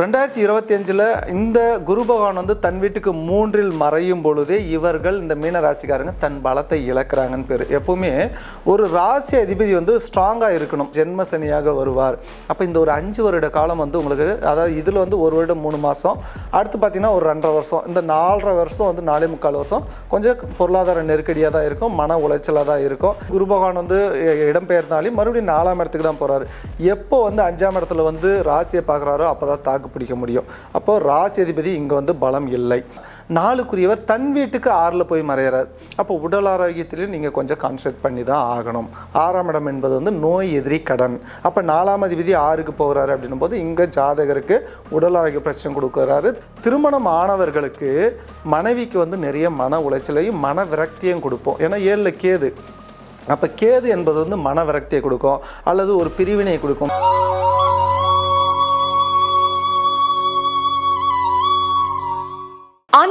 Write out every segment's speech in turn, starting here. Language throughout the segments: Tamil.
ரெண்டாயிரத்தி இருபத்தி அஞ்சில் இந்த குரு பகவான் வந்து தன் வீட்டுக்கு மூன்றில் மறையும் பொழுதே இவர்கள் இந்த மீன ராசிக்காரங்க தன் பலத்தை இழக்கிறாங்கன்னு பேர். எப்பவுமே ஒரு ராசி அதிபதி வந்து ஸ்ட்ராங்காக இருக்கணும். ஜென்ம சனியாக வருவார். அப்போ இந்த ஒரு அஞ்சு வருட காலம் வந்து உங்களுக்கு அதாவது இதில் வந்து ஒரு வருடம் மூணு மாதம் அடுத்து பார்த்தீங்கன்னா ஒரு ரெண்டரை வருஷம் இந்த நாலரை வருஷம் வந்து நாலே முக்கால் வருஷம் கொஞ்சம் பொருளாதார நெருக்கடியாக தான் இருக்கும் மன உளைச்சலாக தான் இருக்கும். குரு பகவான் வந்து இடம்பெயர்ந்தாலே மறுபடியும் நாலாம் இடத்துக்கு தான் போகிறாரு எப்போ வந்து அஞ்சாம் இடத்துல வந்து ராசியை பார்க்குறாரோ அப்போ தான் தாக்கு பிடிக்க முடியும். அப்போ ராசி அதிபதி இங்கே வந்து பலம் இல்லை. நாளுக்குரியவர் தன் வீட்டுக்கு ஆறில் போய் மறையிறார். அப்போ உடல் ஆரோக்கியத்திலையும் நீங்கள் கொஞ்சம் கான்சென்ட்ரேட் பண்ணி தான் ஆகணும். ஆறாம் இடம் என்பது வந்து நோய் எதிரி கடன். அப்போ நாலாம் அதிபதி ஆறுக்கு போகிறாரு அப்படின்னும் போது இங்கே ஜாதகருக்கு உடல் ஆரோக்கிய பிரச்சனை கொடுக்குறாரு. திருமணம் ஆனவர்களுக்கு மனைவிக்கு வந்து நிறைய மன உளைச்சலையும் மன விரக்தியும் கொடுப்போம். ஏன்னா ஏழில் கேது. அப்போ கேது என்பது வந்து மன விரக்தியை கொடுக்கும். அல்லது ஒரு பிரிவினையை கொடுக்கும்.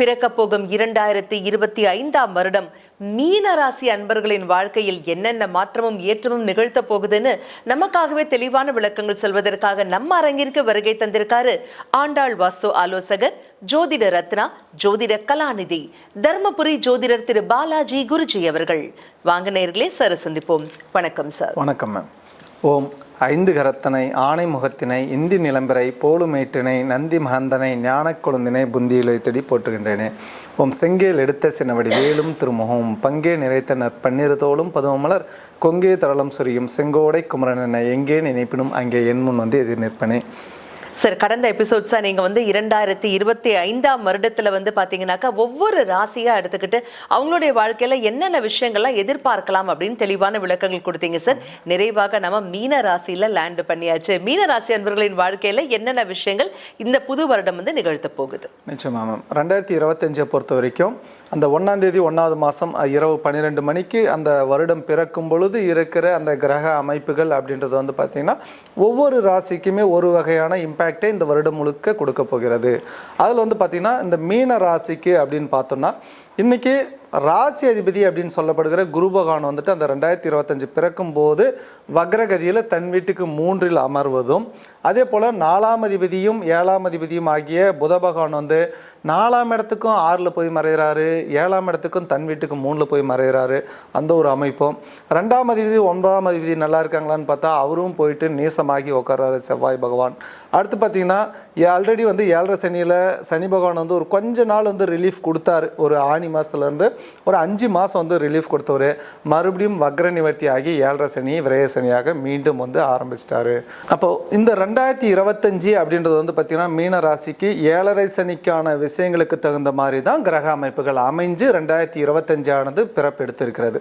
பிறக்க போகும் இரண்டாயிரத்தி இருபத்தி ஐந்தாம் வருடம் மீன ராசி அன்பர்களின் வாழ்க்கையில் என்னென்ன மாற்றமும் ஏற்றமும் நிகழ்த்த போகுதுன்னு நமக்காகவே தெளிவான விளக்கங்கள் சொல்வதற்காக நம்ம அரங்கிற்கு வருகை தந்திருக்காரு ஆண்டாள் வாஸ்து ஆலோசகர் ஜோதிட ரத்னா ஜோதிட கலாநிதி தர்மபுரி ஜோதிடர் திரு பாலாஜி குருஜி அவர்கள். வாங்க நேர்களே சார் சந்திப்போம். வணக்கம் சார். வணக்கம் மேம் ஓம். ஐந்து கரத்தனை ஆணை முகத்தினை இந்தி நிலம்பரை போலுமேட்டினை நந்தி மகந்தனை ஞான கொழுந்தினை புந்தியில் வைத்தடி போற்றுகின்றேனே. ஓம் செங்கேல் எடுத்த சின்னவடி வேலும் திருமுகம் பங்கே நிறைத்த நற்பன்னிரு தோளும் பதுமமலர் கொங்கே தரளம் சொரியும் செங்கோடை குமரனென எங்கே நினைப்பினும் அங்கே என் முன் வந்து எதிர் நிற்பனே. சார் கடந்த எபிசோட்ஸாக நீங்கள் வந்து இரண்டாயிரத்தி இருபத்தி ஐந்தாம் வருடத்தில் வந்து பார்த்தீங்கன்னாக்கா ஒவ்வொரு ராசியாக எடுத்துக்கிட்டு அவங்களுடைய வாழ்க்கையில் என்னென்ன விஷயங்கள்லாம் எதிர்பார்க்கலாம் அப்படின்னு தெளிவான விளக்கங்கள் கொடுத்தீங்க சார். நிறைவாக நம்ம மீன ராசியில் லேண்ட் பண்ணியாச்சு. மீன ராசி அன்பர்களின் வாழ்க்கையில் என்னென்ன விஷயங்கள் இந்த புது வருடம் வந்து நிகழ்த்த போகுது? நிச்சயமா மேம் ரெண்டாயிரத்தி இருபத்தஞ்சை பொறுத்த வரைக்கும் அந்த ஒன்றாம் தேதி ஒன்றாவது மாதம் இரவு பன்னிரெண்டு மணிக்கு அந்த வருடம் பிறக்கும் பொழுது இருக்கிற அந்த கிரக அமைப்புகள் அப்படின்றது வந்து பார்த்திங்கன்னா ஒவ்வொரு ராசிக்குமே ஒரு வகையான இம்பேக்டை இந்த வருடம் முழுக்க கொடுக்க போகிறது. அதில் வந்து பார்த்திங்கன்னா இந்த மீன ராசிக்கு அப்படின்னு பார்த்தோம்னா இன்றைக்கி ராசி அதிபதி அப்படின்னு சொல்லப்படுகிற குரு பகவான் வந்துட்டு அந்த ரெண்டாயிரத்தி இருபத்தஞ்சு பிறக்கும் போது வக்ரகதியில் தன் வீட்டுக்கு மூன்றில் அமர்வதும் அதே போல் நாலாம் அதிபதியும் ஏழாம் அதிபதியும் ஆகிய புத பகவான் வந்து நாலாம் இடத்துக்கும் ஆறில் போய் மறைகிறாரு ஏழாம் இடத்துக்கும் தன் வீட்டுக்கு மூணில் போய் மறைகிறாரு. அந்த ஒரு அமைப்பும். ரெண்டாம் அதிபதி ஒன்பதாம் அதிபதி நல்லா இருக்காங்களான்னு பார்த்தா அவரும் போயிட்டு நீசமாகி உட்கார்றாரு செவ்வாய் பகவான். அடுத்து பார்த்தீங்கன்னா ஆல்ரெடி வந்து ஏழரை சனியில் சனி பகவான் வந்து ஒரு கொஞ்ச நாள் வந்து ரிலீஃப் கொடுத்தாரு. ஒரு ஆண் மாதத்துலேருந்து ஒரு அஞ்சு மாதம் வந்து ரிலீஃப் கொடுத்தவர். மறுபடியும் வக்ர நிவர்த்தி ஆகி ஏழரை சனி விரய சனியாக மீண்டும் வந்து ஆரம்பிச்சிட்டாரு. அப்போது இந்த ரெண்டாயிரத்தி இருபத்தஞ்சி அப்படின்றது வந்து பார்த்திங்கன்னா மீன ராசிக்கு ஏழரை சனிக்கான விஷயங்களுக்கு தகுந்த மாதிரி தான் கிரக அமைப்புகள் அமைஞ்சு ரெண்டாயிரத்தி இருபத்தஞ்சானது பிறப்பெடுத்திருக்கிறது.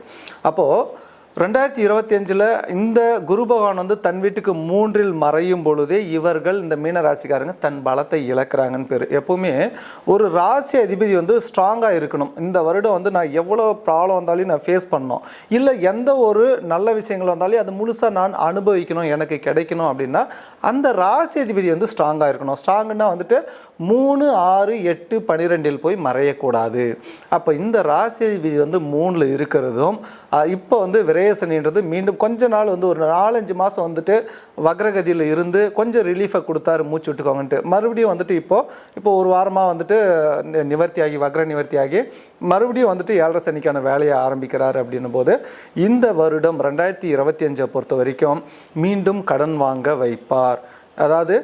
அப்போது ரெண்டாயிரத்தி இருபத்தி அஞ்சில் இந்த குரு பகவான் வந்து தன் வீட்டுக்கு மூன்றில் மறையும் பொழுதே இவர்கள் இந்த மீன ராசிக்காரங்க தன் பலத்தை இழக்கிறாங்கன்னு பேர். எப்போவுமே ஒரு ராசி அதிபதி வந்து ஸ்ட்ராங்காக இருக்கணும். இந்த வருடம் வந்து நான் எவ்வளோ ப்ராப்ளம் வந்தாலும் நான் ஃபேஸ் பண்ணணும். இல்லை எந்த ஒரு நல்ல விஷயங்கள் வந்தாலும் அது முழுசாக நான் அனுபவிக்கணும் எனக்கு கிடைக்கணும் அப்படின்னா அந்த ராசி அதிபதி வந்து ஸ்ட்ராங்காக இருக்கணும். ஸ்ட்ராங்குன்னா வந்துட்டு மூணு ஆறு எட்டு பன்னிரெண்டில் போய் மறையக்கூடாது. அப்போ இந்த ராசி அதிபதி வந்து மூணில் இருக்கிறதும் இப்போ வந்து விரயசனின்றது மீண்டும் கொஞ்ச நாள் வந்து ஒரு நாலஞ்சு மாதம் வந்துட்டு வக்ரகதியில் இருந்து கொஞ்சம் ரிலீஃபை கொடுத்தாரு மூச்சு விட்டுக்கோங்கன்ட்டு. மறுபடியும் வந்துட்டு இப்போது இப்போ ஒரு வாரமாக வந்துட்டு நிவர்த்தியாகி வக்ர நிவர்த்தியாகி மறுபடியும் வந்துட்டு ஏழரை சனிக்கான வேலையை ஆரம்பிக்கிறார் அப்படின்னும் போது இந்த வருடம் ரெண்டாயிரத்தி இருபத்தி அஞ்சை பொறுத்த வரைக்கும் மீண்டும் கடன் வாங்க வைப்பார். அதாவது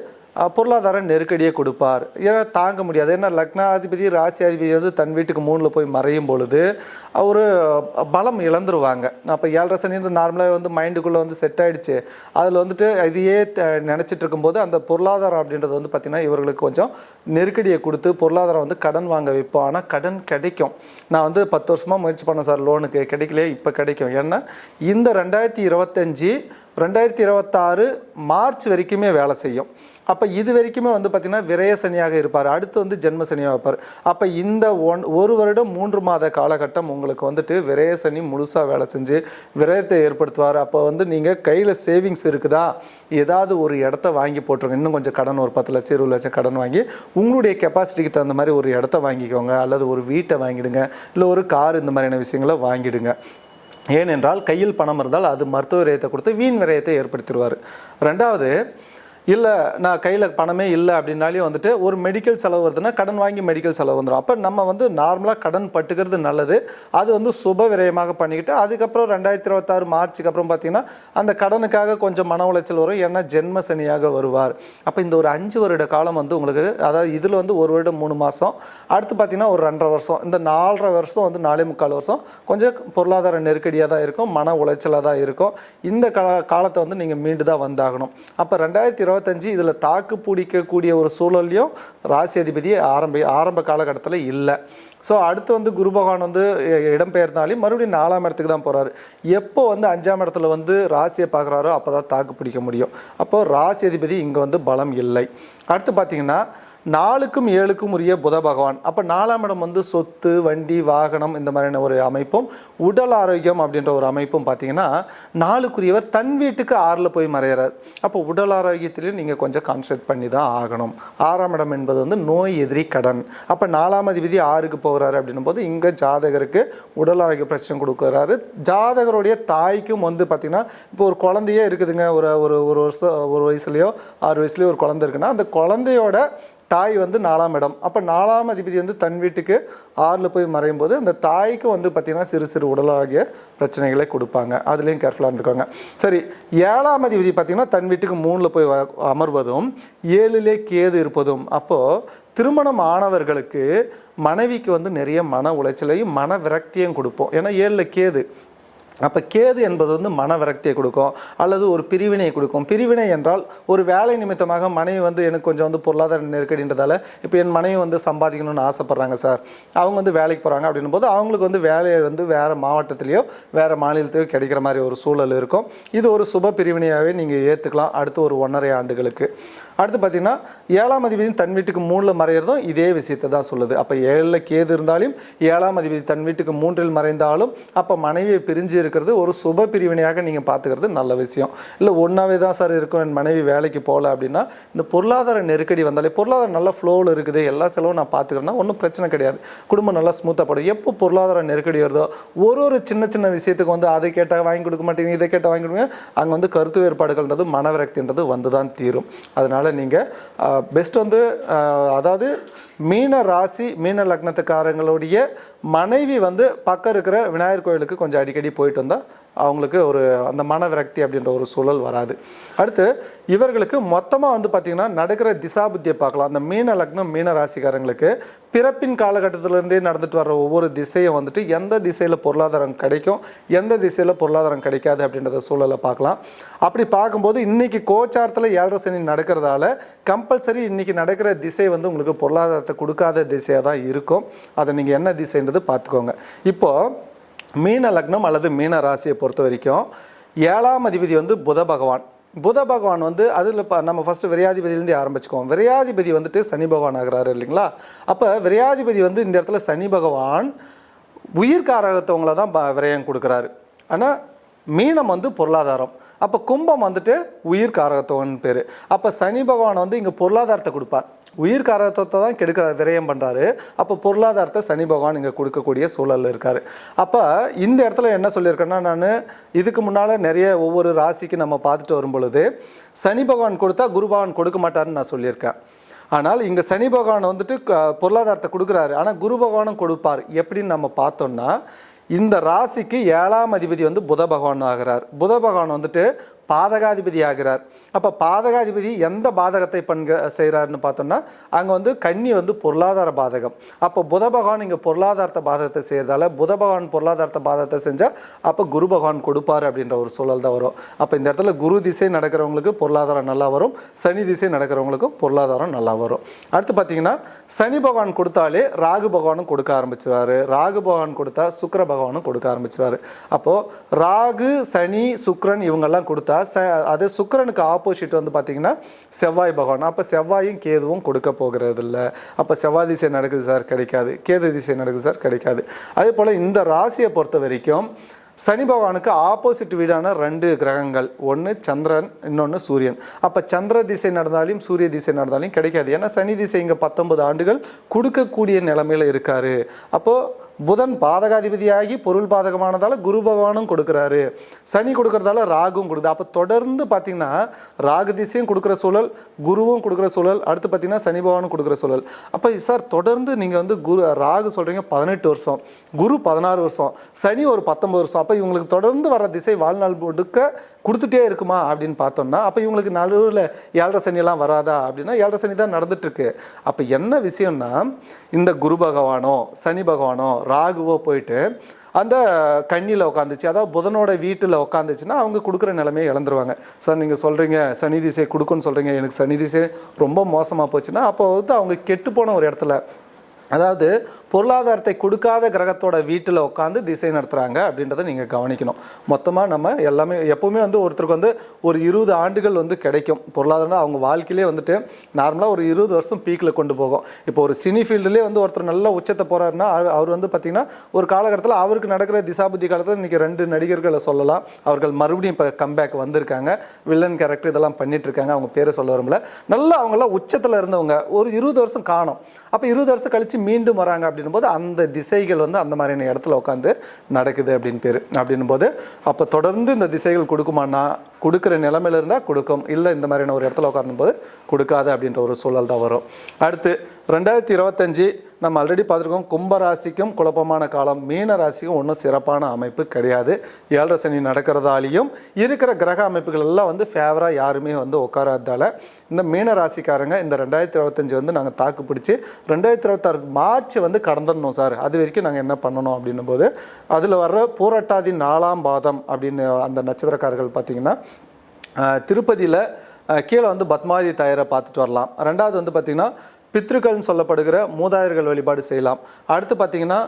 பொருளாதார நெருக்கடியை கொடுப்பார். ஏன்னா தாங்க முடியாது. ஏன்னா லக்னாதிபதி ராசியாதிபதி வந்து தன் வீட்டுக்கு மூணில் போய் மறையும் பொழுது அவர் பலம் இழந்துருவாங்க. அப்போ ஏழரை சனின்ற நார்மலாக வந்து மைண்டுக்குள்ளே வந்து செட் ஆகிடுச்சு அதில் வந்துட்டு இதையே த- இருக்கும்போது அந்த பொருளாதாரம் அப்படின்றது வந்து பார்த்திங்கன்னா இவர்களுக்கு கொஞ்சம் நெருக்கடியை கொடுத்து பொருளாதாரம் வந்து கடன் வாங்க வைப்போம். ஆனால் கடன் கிடைக்கும். நான் வந்து பத்து வருஷமாக முயற்சி பண்ணேன் சார் லோனுக்கு கிடைக்கலையே இப்போ கிடைக்கும். ஏன்னா இந்த ரெண்டாயிரத்தி இருபத்தஞ்சி ரெண்டாயிரத்தி இருபத்தாறு மார்ச் வரைக்குமே வேலை செய்யும். அப்போ இது வரைக்குமே வந்து பார்த்திங்கன்னா விரய சனியாக இருப்பார். அடுத்து வந்து ஜென்ம சனியாக இருப்பார். அப்போ இந்த ஒன் ஒரு வருடம் மூன்று மாத காலகட்டம் உங்களுக்கு வந்துட்டு விரய சனி முழுசாக வேலை செஞ்சு விரயத்தை ஏற்படுத்துவார். அப்போ வந்து நீங்கள் கையில் சேவிங்ஸ் இருக்குதா? ஏதாவது ஒரு இடத்த வாங்கி போட்டுருங்க. இன்னும் கொஞ்சம் கடன் ஒரு பத்து லட்சம் இருபது லட்சம் கடன் வாங்கி உங்களுடைய கெப்பாசிட்டிக்கு தகுந்த மாதிரி ஒரு இடத்த வாங்கிக்கோங்க. அல்லது ஒரு வீட்டை வாங்கிடுங்க. இல்லை ஒரு கார் இந்த மாதிரியான விஷயங்களை வாங்கிடுங்க. ஏனென்றால் கையில் பணம் இருந்தால் அது மருத்துவ விரயத்தை கொடுத்து வீண் விரயத்தை ஏற்படுத்திடுவார். ரெண்டாவது இல்லை நான் கையில் பணமே இல்லை அப்படின்னாலே வந்துட்டு ஒரு மெடிக்கல் செலவு வருதுன்னா கடன் வாங்கி மெடிக்கல் செலவு வந்துடும் அப்போ நம்ம வந்து நார்மலாக கடன் பட்டுக்கிறது நல்லது. அது வந்து சுப விரயமாக பண்ணிக்கிட்டு அதுக்கப்புறம் ரெண்டாயிரத்தி இருபத்தாறு மார்ச்சுக்கு அப்புறம் பார்த்தீங்கன்னா அந்த கடனுக்காக கொஞ்சம் மன உளைச்சல் வரும். ஏன்னா ஜென்ம சனியாக வருவார். அப்போ இந்த ஒரு அஞ்சு வருட காலம் வந்து உங்களுக்கு அதாவது இதில் வந்து ஒரு வருடம் மூணு மாதம் அடுத்து பார்த்தீங்கன்னா ஒரு ரெண்டரை வருஷம் இந்த நாலரை வருஷம் வந்து நாலே முக்கால் வருஷம் கொஞ்சம் பொருளாதார நெருக்கடியாக தான் இருக்கும் மன உளைச்சலாக தான் இருக்கும். இந்த கா காலத்தை வந்து நீங்கள் மீண்டு தான் வந்தாகணும். அப்போ ரெண்டாயிரத்தி இருபத்தஞ்சி இதில் தாக்கு பிடிக்கக்கூடிய ஒரு சூழல்லையும் ராசி அதிபதி ஆரம்ப ஆரம்ப காலகட்டத்தில் இல்லை. ஸோ அடுத்து வந்து குரு பகவான் வந்து இ- இடம்பெயர்ந்தாலும் மறுபடியும் நாலாம் இடத்துக்கு தான் போகிறாரு எப்போ வந்து அஞ்சாம் இடத்துல வந்து ராசியை பார்க்குறாரோ அப்போ தான் தாக்கு பிடிக்க முடியும். அப்போது ராசி அதிபதி இங்கே வந்து பலம் இல்லை. அடுத்து பார்த்தீங்கன்னா நாலுக்கும் ஏழுக்கும் உரிய புத பகவான். அப்போ நாலாம் இடம் வந்து சொத்து வண்டி வாகனம் இந்த மாதிரியான ஒரு அமைப்பும் உடல் ஆரோக்கியம் அப்படின்ற ஒரு அமைப்பும் பார்த்தீங்கன்னா நாலுக்குரியவர் தன் வீட்டுக்கு ஆறில் போய் மறையிறார். அப்போ உடல் ஆரோக்கியத்திலையும் நீங்கள் கொஞ்சம் கான்சன்ட்ரேட் பண்ணி தான் ஆகணும். ஆறாம் இடம் என்பது வந்து நோய் எதிரி கடன். அப்போ நாலாம் அதிபதி ஆறுக்கு போகிறாரு அப்படின்னும் போது இங்கே ஜாதகருக்கு உடல் ஆரோக்கிய பிரச்சனை கொடுக்குறாரு. ஜாதகருடைய தாய்க்கும் வந்து பார்த்திங்கன்னா இப்போ ஒரு குழந்தையே இருக்குதுங்க. ஒரு ஒரு ஒரு வருஷம் ஒரு வயசுலையோ ஆறு வயசுலேயோ ஒரு குழந்தை இருக்குன்னா அந்த குழந்தையோட தாய் வந்து நாலாம் இடம். அப்போ நாலாம் அதிபதி வந்து தன் வீட்டுக்கு ஆறில் போய் மறையும் போது அந்த தாய்க்கு வந்து பார்த்திங்கன்னா சிறு சிறு உடலாகிய பிரச்சனைகளை கொடுப்பாங்க. அதுலேயும் கேர்ஃபுல்லாக இருந்துக்கோங்க. சரி ஏழாம் அதிபதி பார்த்திங்கன்னா தன் வீட்டுக்கு மூணில் போய் வ- அமர்வதும் ஏழிலே கேது இருப்பதும். அப்போது திருமணம் ஆனவர்களுக்கு மனைவிக்கு வந்து நிறைய மன உளைச்சலையும் மன விரக்தியும் கொடுப்போம். ஏன்னா ஏழில் கேது. அப்போ கேது என்பது வந்து மன விரக்தியை கொடுக்கும் அல்லது ஒரு பிரிவினையை கொடுக்கும். பிரிவினை என்றால் ஒரு வேலை நிமித்தமாக மனைவி வந்து எனக்கு கொஞ்சம் வந்து பொருளாதார நெருக்கடின்றதால இப்போ என் மனைவி வந்து சம்பாதிக்கணும்னு ஆசைப்பட்றாங்க சார். அவங்க வந்து வேலைக்கு போகிறாங்க அப்படின்னும் போது அவங்களுக்கு வந்து வேலையை வந்து வேறு மாவட்டத்திலேயோ வேறு மாநிலத்திலையோ கிடைக்கிற மாதிரி ஒரு சூழல் இருக்கும். இது ஒரு சுப பிரிவினையாகவே நீங்கள் ஏற்றுக்கலாம் அடுத்து ஒரு ஒன்றரை ஆண்டுகளுக்கு. அடுத்து பார்த்தீங்கன்னா ஏழாம் அதிபதி தன் வீட்டுக்கு மூணில் மறையிறதும் இதே விஷயத்தை தான் சொல்லுது. அப்போ ஏழில் கேது இருந்தாலும் ஏழாம் அதிபதி தன் வீட்டுக்கு மூன்றில் மறைந்தாலும் அப்போ மனைவியை பிரிஞ்சு இருக்கிறது ஒரு சுப பிரிவினையாக நீங்கள் பார்த்துக்கிறது நல்ல விஷயம். இல்லை ஒன்றாவே தான் சார் இருக்கும் என் மனைவி வேலைக்கு போகல அப்படின்னா இந்த பொருளாதார நெருக்கடி வந்தாலே பொருளாதாரம் நல்ல ஃப்ளோவில் இருக்குது எல்லா செலவும் நான் பார்த்துக்கிறேன்னா ஒன்றும் பிரச்சனை கிடையாது. குடும்பம் நல்லா ஸ்மூத்தாக படும். எப்போ பொருளாதார நெருக்கடி வருதோ ஒரு ஒரு சின்ன சின்ன விஷயத்துக்கு வந்து அதை கேட்டால் வாங்கி கொடுக்க மாட்டீங்க இதை கேட்டால் வாங்கி கொடுங்க அங்கே வந்து கருத்து வேறுபாடுகள்ன்றது மனவிரக்தின்றது வந்து தான் தீரும். அதனால் நீங்கள் பெஸ்ட் வந்து அதாவது மீன ராசி மீன லக்னத்துக்காரங்களுடைய மனைவி வந்து பக்கம் இருக்கிற விநாயகர் கோயிலுக்கு கொஞ்சம் அடிக்கடி போயிட்டு வந்தால் அவங்களுக்கு ஒரு அந்த மன விரக்தி அப்படின்ற ஒரு சூழல் வராது. அடுத்து இவர்களுக்கு மொத்தமாக வந்து பார்த்திங்கன்னா நடக்கிற திசாபுத்தியை பார்க்கலாம். அந்த மீன லக்னம் மீன ராசிக்காரங்களுக்கு பிறப்பின் காலகட்டத்திலேருந்தே நடந்துட்டு வர ஒவ்வொரு திசையும் வந்துட்டு எந்த திசையில் பொருளாதாரம் கிடைக்கும் எந்த திசையில் பொருளாதாரம் கிடைக்காது அப்படின்றத சூழலை பார்க்கலாம். அப்படி பார்க்கும்போது இன்றைக்கி கோச்சாரத்தில் ஏழரை சனி நடக்கிறதால கம்பல்சரி இன்றைக்கி நடக்கிற திசை வந்து உங்களுக்கு பொருளாதாரத்தை கொடுக்காத திசையாக தான் இருக்கும். அதை நீங்கள் என்ன திசைன்றது பார்த்துக்கோங்க. இப்போது மீன லக்னம் அல்லது மீன ராசியை பொறுத்த வரைக்கும் ஏழாம் அதிபதி வந்து புத பகவான். புத பகவான் வந்து அதில் இப்போ நம்ம ஃபஸ்ட்டு விரையாதிபதியிலேருந்து ஆரம்பிச்சுக்குவோம். விரையாதிபதி வந்துட்டு சனி பகவான் ஆகிறாரு இல்லைங்களா? அப்போ விரையாதிபதி வந்து இந்த இடத்துல சனி பகவான் உயிர்காரகத்தவங்கள தான் ப- விரயம் கொடுக்குறாரு. ஆனால் மீனம் வந்து பொருளாதாரம். அப்போ கும்பம் வந்துட்டு உயிர் காரகத்துவன் பேர். அப்போ சனி பகவான் வந்து இங்கே பொருளாதாரத்தை கொடுப்பார். உயிர் காரகத்துவத்தை தான் கெடுக்கிறார் விரயம் பண்ணுறாரு அப்போ பொருளாதாரத்தை சனி பகவான் இங்கே கொடுக்கக்கூடிய சூழலில் இருக்கார். அப்போ இந்த இடத்துல என்ன சொல்லியிருக்கேன்னா நான் இதுக்கு முன்னால் நிறைய ஒவ்வொரு ராசிக்கு நம்ம பார்த்துட்டு வரும் பொழுது சனி பகவான் கொடுத்தா குரு பகவான் கொடுக்க மாட்டாருன்னு நான் சொல்லியிருக்கேன். ஆனால் இங்கே சனி பகவான் வந்துட்டு க- பொருளாதாரத்தை கொடுக்குறாரு. ஆனால் குரு பகவானும் கொடுப்பார். எப்படின்னு நம்ம பார்த்தோம்னா இந்த ராசிக்கு ஏழாம் அதிபதி வந்து புத பகவான் ஆகிறார். புத பகவான் வந்துட்டு பாதகாதிபதி ஆகிறார் அப்போ பாதகாதிபதி எந்த பாதகத்தை பண்க செய்கிறாருன்னு பார்த்தோம்னா அங்கே வந்து கன்னி வந்து பொருளாதார பாதகம். அப்போ புத பகவான் இங்கே பொருளாதாரத்தை பாதகத்தை செய்கிறதால புத பகவான் பொருளாதாரத்தை பாதகத்தை செஞ்சால் அப்போ குரு பகவான் கொடுப்பார் அப்படின்ற ஒரு சூழல் தான் வரும். அப்போ இந்த இடத்துல குரு திசை நடக்கிறவங்களுக்கு பொருளாதாரம் நல்லா வரும் சனி திசை நடக்கிறவங்களுக்கும் பொருளாதாரம் நல்லா வரும். அடுத்து பார்த்தீங்கன்னா சனி பகவான் கொடுத்தாலே ராகு பகவானும் கொடுக்க ஆரம்பிச்சிருவாரு. ராகு பகவான் கொடுத்தா சுக்கர பகவானும் கொடுக்க ஆரம்பிச்சிருவாரு. அப்போது ராகு சனி சுக்ரன் இவங்கெல்லாம் கொடுத்தா ச அது சுக்கிரனுக்கு ஆப்போசிட் வந்து பார்த்தீங்கன்னா செவ்வாய் பகவான். அப்போ செவ்வாயும் கேதுவும் கொடுக்க போகிறது இல்லை அப்போ செவ்வாய் திசை நடக்குது சார் கிடைக்காது. கேது திசை நடக்குது சார் கிடைக்காது. அதே போல் இந்த ராசியை பொறுத்த வரைக்கும் சனி பகவானுக்கு ஆப்போசிட் வீடான ரெண்டு கிரகங்கள். ஒன்று சந்திரன் இன்னொன்று சூரியன். அப்போ சந்திர திசை நடந்தாலும் சூரிய திசை நடந்தாலும் கிடைக்காது. ஏன்னா சனி திசை இங்கே பத்தொன்பது ஆண்டுகள் கொடுக்கக்கூடிய நிலமையில் இருக்காரு. அப்போது புதன் பாதகாதிபதியாகி பொருள் பாதகமானதால் குரு பகவானும் கொடுக்குறாரு. சனி கொடுக்கறதால ராகும் கொடுக்குது. அப்போ தொடர்ந்து பார்த்தீங்கன்னா ராகு திசையும் கொடுக்குற சூழல் குருவும் கொடுக்குற சூழல் அடுத்து பார்த்தீங்கன்னா சனி பகவானும் கொடுக்குற சூழல். அப்போ சார் தொடர்ந்து நீங்கள் வந்து குரு ராகு சொல்கிறீங்க பதினெட்டு வருஷம். குரு பதினாறு வருஷம். சனி ஒரு பத்தொன்பது வருஷம். அப்போ இவங்களுக்கு தொடர்ந்து வர திசை வாழ்நாள் முழுக்க கொடுத்துட்டே இருக்குமா அப்படின்னு பார்த்தோம்னா அப்போ இவங்களுக்கு நடுவில் ஏழரை சனியெல்லாம் வராதா அப்படின்னா ஏழரை சனி தான் நடந்துட்டுருக்கு அப்போ என்ன விஷயம்னா இந்த குரு பகவானோ சனி பகவானோ ராகுவோ போயிட்டு அந்த கண்ணியில் உட்காந்துச்சு அதாவது புதனோட வீட்டில் உட்காந்துச்சுன்னா அவங்க கொடுக்குற நிலைமையை இழந்துருவாங்க. சார் நீங்கள் சொல்கிறீங்க சனி திசை கொடுக்குன்னு சொல்கிறீங்க எனக்கு சனி திசை ரொம்ப மோசமாக போச்சுன்னா அப்போ வந்து அவங்க கெட்டு போன ஒரு இடத்துல அதாவது பொருளாதாரத்தை கொடுக்காத கிரகத்தோட வீட்டில் உட்காந்து திசை நடத்துகிறாங்க அப்படின்றத நீங்கள் கவனிக்கணும். மொத்தமாக நம்ம எல்லாமே எப்போவுமே வந்து ஒருத்தருக்கு வந்து ஒரு இருபது ஆண்டுகள் வந்து கிடைக்கும். பொருளாதாரம் அவங்க வாழ்க்கையிலே வந்துட்டு நார்மலாக ஒரு இருபது வருஷம் பீக்கில் கொண்டு போகும். இப்போ ஒரு சினி ஃபீல்டுலேயே வந்து ஒருத்தர் நல்ல உச்சத்தை போகிறாருன்னா அவர் வந்து பார்த்திங்கன்னா ஒரு காலகட்டத்தில் அவருக்கு நடக்கிற திசாபுத்தி காலத்தில் இன்றைக்கி ரெண்டு நடிகர்களை சொல்லலாம். அவர்கள் மறுபடியும் இப்போ கம்பேக் வந்திருக்காங்க. வில்லன் கேரக்டர் இதெல்லாம் பண்ணிகிட்ருக்காங்க அவங்க பேரை சொல்ல வரும்ல நல்லா அவங்களாம் உச்சத்தில் இருந்தவங்க ஒரு இருபது வருஷம் காணும். அப்போ இருபது வருஷம் கழிச்சு கழித்து மீண்டும் வராங்க அப்படின்னும் போது அந்த திசைகள் வந்து அந்த மாதிரியான இடத்துல உட்காந்து நடக்குது அப்படின்னு பேர். அப்படின்னும் போது அப்போ தொடர்ந்து இந்த திசைகள் கொடுக்குமானா கொடுக்குற நிலைமையில இருந்தால் கொடுக்கும். இல்லை இந்த மாதிரியான ஒரு இடத்துல உட்காரும் போது கொடுக்காது அப்படின்ற ஒரு சூழல் தான் வரும். அடுத்து ரெண்டாயிரத்தி இருபத்தஞ்சி நம்ம ஆல்ரெடி பார்த்துருக்கோம் கும்பராசிக்கும் குழப்பமான காலம். மீன ராசிக்கும் ஒன்றும் சிறப்பான அமைப்பு கிடையாது. ஏழரை சனி நடக்கிறதாலையும் இருக்கிற கிரக அமைப்புகள் எல்லாம் வந்து ஃபேவராக யாருமே வந்து உட்காராததால் இந்த மீன ராசிக்காரங்க இந்த ரெண்டாயிரத்தி இருபத்தஞ்சி வந்து நாங்கள் தாக்கு பிடிச்சி ரெண்டாயிரத்தி இருபத்தாறு மார்ச் வந்து கடந்துடணும் சார். அது வரைக்கும் நாங்கள் என்ன பண்ணணும் அப்படின்னும் போது அதில் வர்ற பூரட்டாதி நாலாம் பாதம் அப்படின்னு அந்த நட்சத்திரக்காரர்கள் பார்த்தீங்கன்னா திருப்பதியில் கீழே வந்து பத்மாவதி தாயரை பார்த்துட்டு வரலாம். ரெண்டாவது வந்து பார்த்திங்கன்னா பித்ருக்கள்னு சொல்லப்படுகிற மூதாதையர்கள் வழிபாடு செய்யலாம். அடுத்து பார்த்தீங்கன்னா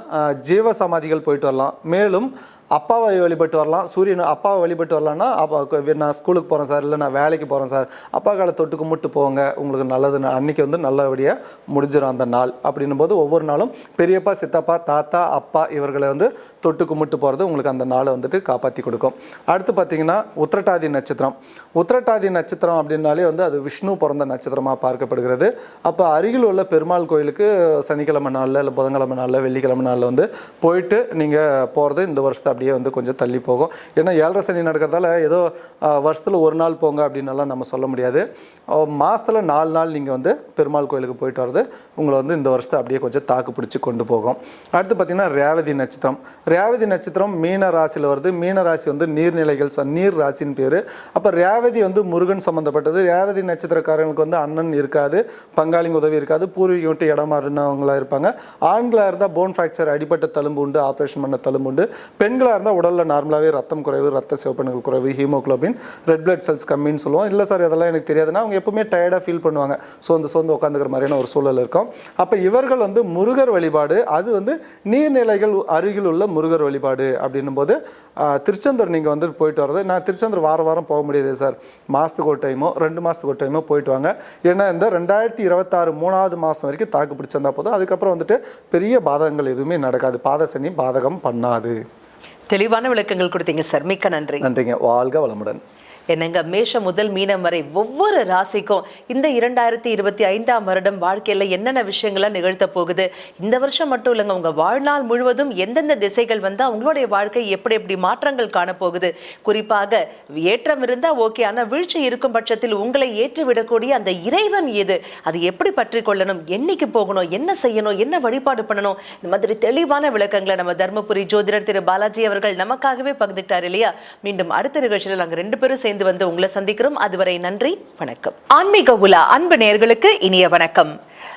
ஜீவ சமாதிகள் போயிட்டு வரலாம். மேலும் அப்பாவை வழிபட்டு வரலாம். சூரியன் அப்பாவை வழிபட்டு வரலான்னா அப்பா நான் ஸ்கூலுக்கு போகிறேன் சார் இல்லை நான் வேலைக்கு போகிறேன் சார் அப்பா காலை தொட்டு கும்பிட்டு போங்க உங்களுக்கு நல்லது அன்னைக்கு வந்து நல்லபடியாக முடிஞ்சிடும் அந்த நாள். அப்படின்னும் போது ஒவ்வொரு நாளும் பெரியப்பா சித்தப்பா தாத்தா அப்பா இவர்களை வந்து தொட்டு கும்பிட்டு போகிறது உங்களுக்கு அந்த நாளை வந்துட்டு காப்பாற்றி கொடுக்கும். அடுத்து பார்த்தீங்கன்னா உத்திரட்டாதி நட்சத்திரம். உத்திரட்டாதி நட்சத்திரம் அப்படின்னாலே வந்து அது விஷ்ணு பிறந்த நட்சத்திரமாக பார்க்கப்படுகிறது. அப்போ அருகில் உள்ள பெருமாள் கோயிலுக்கு சனிக்கிழமை நாளில் இல்லை புதன்கிழமை நாளில் வெள்ளிக்கிழமை நாளில் வந்து போயிட்டு நீங்கள் போகிறது இந்த வருஷத்தை அப்படியே வந்து கொஞ்சம் தள்ளி போகும். ஏன்னா ஏழரை சனி நடக்கிறதால ஏதோ வருஷத்தில் ஒரு நாள் போங்க அப்படின்னலாம் நம்ம சொல்ல முடியாது. மாதத்தில் நாலு நாள் நீங்கள் வந்து பெருமாள் கோயிலுக்கு போயிட்டு வர்றது உங்களை வந்து இந்த வருஷத்தை அப்படியே கொஞ்சம் தாக்கு பிடிச்சி கொண்டு போகும். அடுத்து பார்த்திங்கன்னா ரேவதி நட்சத்திரம். ரேவதி நட்சத்திரம் மீன ராசியில் வருது. மீன ராசி வந்து நீர்நிலைகள் ச- நீர் ராசின்னு பேர். அப்போ ரேவதி வந்து முருகன் சம்மந்தப்பட்டது ரேவதி நட்சத்திரக்காரங்களுக்கு வந்து அண்ணன் இருக்காது பங்காளிங்க உதவி இருக்காது பூர்வீகம் விட்டு இடம் இருப்பாங்க. ஆண்களாக இருந்தால் போன் ஃப்ராக்சர் அடிப்பட்ட தழும்பு உண்டு ஆப்ரேஷன் பண்ண தழும்பு உண்டு. பெண்களாக இருந்தால் உடலில் நார்மலாகவே ரத்தம் குறைவு ரத்த சிவப்பணுகள் குறைவு ஹீமோக்ளோபின் ரெட் பிளட் செல்ஸ் கம்மின்னு சொல்லுவோம். இல்லை சார் அதெல்லாம் எனக்கு தெரியாதுன்னா அவங்க எப்பவுமே டயர்டாக ஃபீல் பண்ணுவாங்க. சோர்ந்து சோர்ந்து உட்காந்துக்கிற மாதிரியான ஒரு சூழல் இருக்கும். அப்போ இவர்கள் வந்து முருகர் வழிபாடு அது வந்து நீர்நிலைகள் அருகில் உள்ள முருகர் வழிபாடு அப்படின்னும் போது திருச்செந்தூர் நீங்கள் வந்து போயிட்டு வர்றது நான் திருச்செந்தூர் வாரம் வாரம் போக முடியாது சார் மாதத்துக்கு ஒரு டைமோ ரெண்டு மாதத்துக்கு ஒரு டைமோ போயிட்டு வாங்க. ஏன்னா இந்த ரெண்டாயிரத்தி இருபத்தாறு மூணாவது மாதம் வரைக்கும் தாக்கு பிடிச்சிருந்தா போதும். அதுக்கப்புறம் வந்துட்டு பெரிய பாதகங்கள் எதுவுமே நடக்காது. பாதசனி பாதகம் பண்ணாது. தெளிவான விளக்கங்கள் கொடுத்தீங்க சார். மிக்க நன்றி. நன்றிங்க. வாழ்க வளமுடன். என்னங்க மேஷம் முதல் மீனம் வரை ஒவ்வொரு ராசிக்கும் இந்த இரண்டாயிரத்தி இருபத்தி ஐந்தாம் வருடம் வாழ்க்கையில என்னென்ன விஷயங்கள்லாம் நிகழ்த்த போகுது? இந்த வருஷம் மட்டும் இல்லைங்க உங்க வாழ்நாள் முழுவதும் எந்தெந்த திசைகள் வந்தால் உங்களுடைய வாழ்க்கை எப்படி எப்படி மாற்றங்கள் காணப்போகுது குறிப்பாக ஏற்றம் இருந்தா ஓகே ஆனால் வீழ்ச்சி இருக்கும் பட்சத்தில் உங்களை ஏற்றி விடக்கூடிய அந்த இறைவன் எது? அது எப்படி பற்றி கொள்ளணும்? என்னைக்கு போகணும்? என்ன செய்யணும்? என்ன வழிபாடு பண்ணணும்? இந்த மாதிரி தெளிவான விளக்கங்களை நம்ம தர்மபுரி ஜோதிடர் திரு பாலாஜி அவர்கள் நமக்காகவே பகிர்ந்துட்டார் இல்லையா? மீண்டும் அடுத்த நிகழ்ச்சியில் நாங்கள் ரெண்டு பேரும் சேர்ந்து சேர்ந்து வந்து உங்களை சந்திக்கிறோம். அதுவரை நன்றி வணக்கம். ஆன்மீக உலா அன்பு நேர்களுக்கு இனிய வணக்கம்.